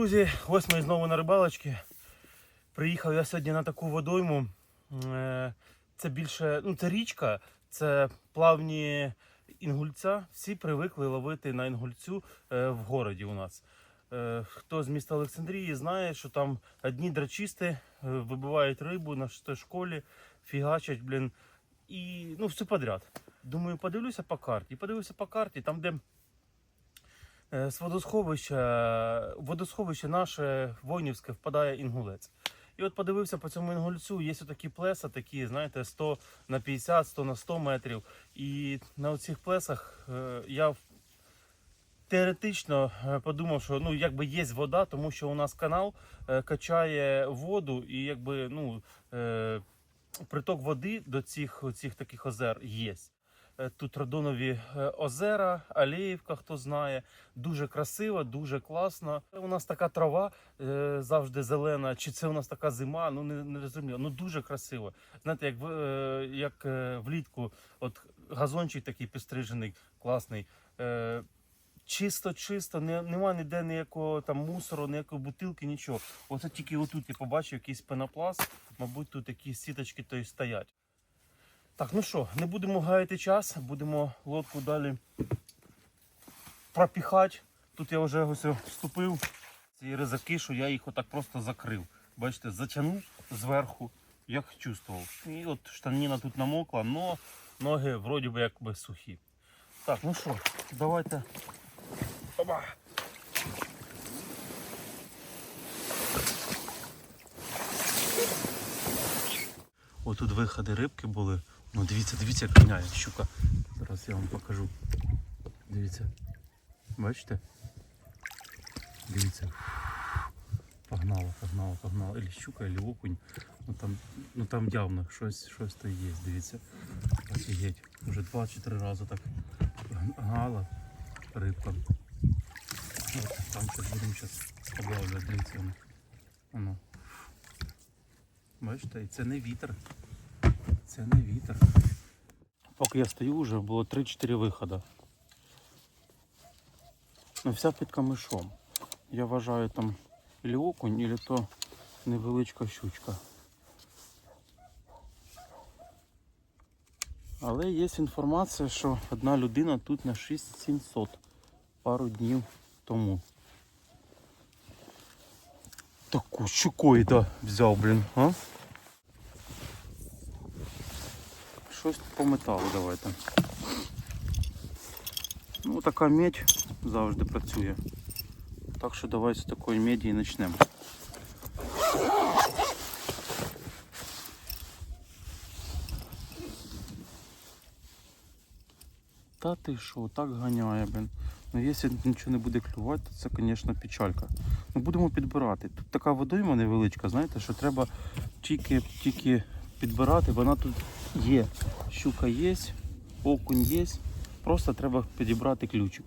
друзі, ось ми знову на рибалочці. Приїхав я сьогодні на таку водойму. Е, Це більше, ну це річка, це плавні інгульця. Всі привикли ловити на інгульцю е, в городі у нас. Е, Хто з міста Олександрії знає, що там одні драчисти вибивають рибу на школі, фігачать, блін, і ну все подряд. Думаю, подивлюся по карті. Подивився по карті, там, де З водосховища, в водосховище наше Войнівське впадає інгулець. І от подивився по цьому інгульцю, є такі плеса, такі, знаєте, 100 на 50, 100 на 100 метрів. І на оцих плесах е, я теоретично е, подумав, що ну, якби є вода, тому що у нас канал е, качає воду і якби ну, е, приток води до цих, цих таких озер є. Е, Тут радонові е, озера, Алеївка, хто знає. Дуже красиво, дуже класно. У нас така трава е, завжди зелена. Чи це у нас така зима? Ну не, не розумію. Ну дуже красиво. Знаєте, як, як влітку, от газончик такий підстрижений, класний. Чисто, чисто, не, нема ніде ніякого там мусору, ніякої бутилки, нічого. Оце тільки отут я побачив якийсь пенопласт, мабуть, тут якісь сіточки то й стоять. Так, ну що, не будемо гаяти час, будемо лодку далі пропіхати. Тут я вже ось вступив ці ризаки, що я їх отак просто закрив. Бачите, затягнув зверху, як чувствував. І от штаніна тут намокла, але ноги вроді би якби сухі. Так, ну що, давайте. Опа. Ось тут виходи рибки були. Ну дивіться, дивіться, як ганяє щука. Зараз я вам покажу. Дивіться. Бачите? Дивіться. Погнала, погнала, погнала. Или щука, или окунь. Ну там, ну там явно щось, щось то є, дивіться. Офігеть. Уже два-чотири рази так гнала рибка. От, там щось будемо зараз облавлювати, дивіться. Воно. Бачите, і це не вітер. Це не вітер. Поки я стою, вже було 3-4 виходи. Ну, вся під камишом. Я вважаю там ілі окунь, ілі то невеличка щучка. Але є інформація, що одна людина тут на 6700 пару днів тому. Таку щукою взяв, блін, а? Щось по металу давайте. Ну, така медь завжди працює. Так що давайте з такої меді і почнемо. Та ти що, так ганяє, блин. Ну якщо нічого не буде клювати, то це, звісно, печалька. Ну будемо підбирати. Тут така водойма невеличка, знаєте, що треба тільки, тільки підбирати, вона тут є. Щука є, окунь є. Просто треба підібрати ключик.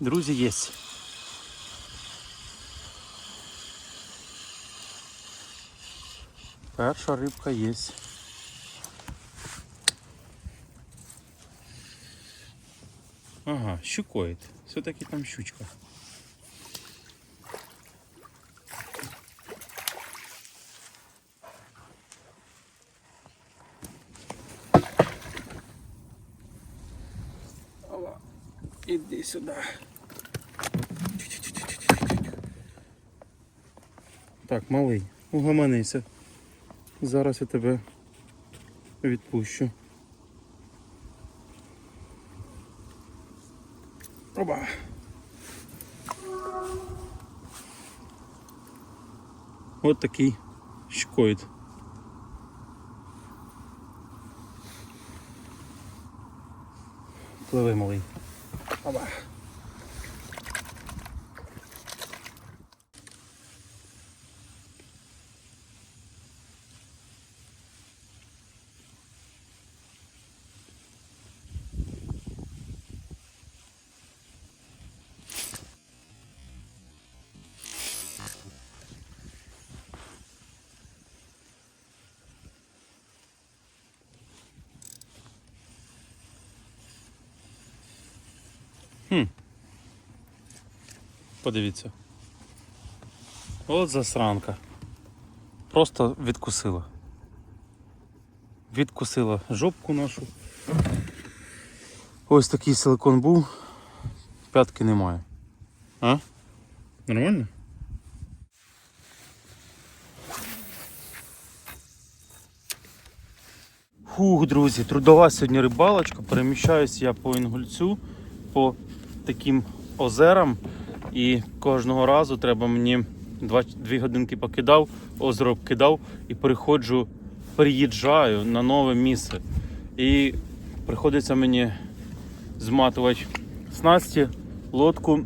Друзья, есть. Первая рыбка есть. Ага, щукоїд. Все-таки там щучка. Иди сюда. Так, малий, угомонися. Зараз я тебе відпущу. Оба. От такий щкоїд. Пливи малий. Оба. Подивіться. От засранка. Просто відкусила. Відкусила жопку нашу. Ось такий силикон був. П'ятки немає. А? Нормально? Фух, друзі, трудова сьогодні рибалочка. Переміщаюся я по Інгульцю, по таким озерам. І кожного разу треба мені 2 годинки покидав, озеро кидав і переходжу, переїжджаю на нове місце. І приходиться мені зматувати снасті, лодку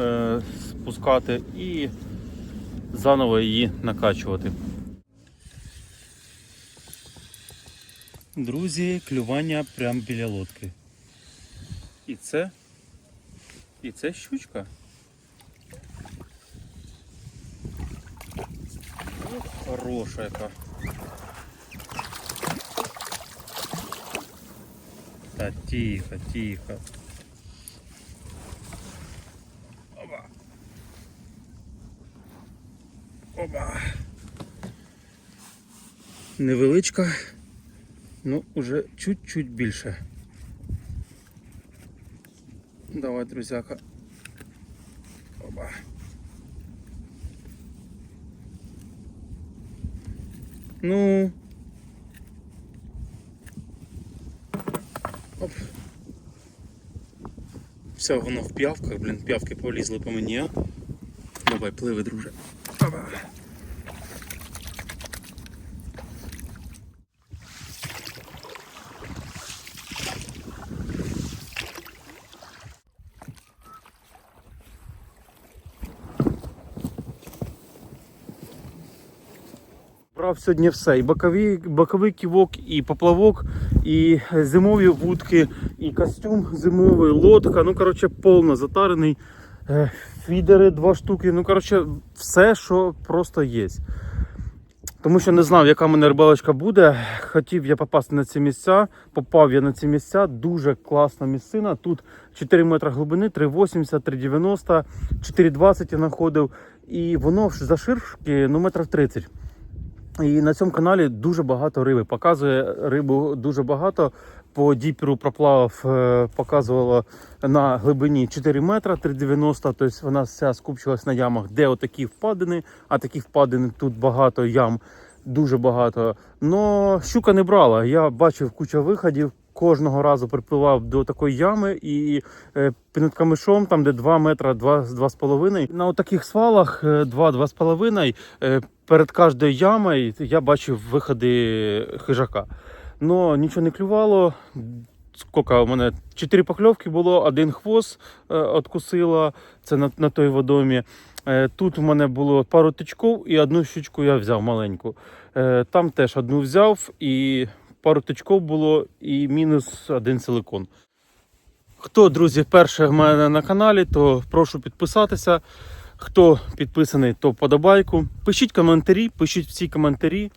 е, спускати і заново її накачувати. Друзі, клювання прямо біля лодки. І це. І це щучка. Хороша яка. Та тихо, тихо. Оба. Оба. Невеличка. Ну, уже чуть-чуть більше. Давай, друзяка. Оба. Ну. Оп. Все, воно в п'явках, блін, п'явки полізли по мені? Давай, пливи, друже. Оба. Брав сьогодні все. І боковий, боковий ківок, і поплавок, і зимові вудки, і костюм зимовий, лодка. Ну, коротше, повно затарений. Е, Фідери два штуки. Ну, коротше, все, що просто є. Тому що не знав, яка в мене рибалочка буде. Хотів я попасти на ці місця. Попав я на ці місця. Дуже класна місцина. Тут 4 метри глибини, 3,80, 3,90, 4,20 я знаходив. І воно ж заширшки ну, метрів 30. І на цьому каналі дуже багато риби. Показує рибу дуже багато. По діперу проплавав, е, показувало на глибині 4 метра 3,90. Тобто вона вся скупчилась на ямах, де отакі впадини, а такі впадини тут багато ям, дуже багато. Но щука не брала. Я бачив кучу виходів. Кожного разу припливав до такої ями і е, під камишом, там де 2 метра, 2,5. На таких свалах 2-2,5 е, перед кожною ямою я бачив виходи хижака. Но нічого не клювало. Скільки у мене? Чотири покльовки було, один хвост е, це на, на той водомі. Е, тут у мене було пару тичків і одну щучку я взяв маленьку. Е, там теж одну взяв і пару тичків було, і мінус один силикон. Хто, друзі, перше в мене на каналі, то прошу підписатися. Хто підписаний, то подобайку. Пишіть коментарі, пишіть всі коментарі.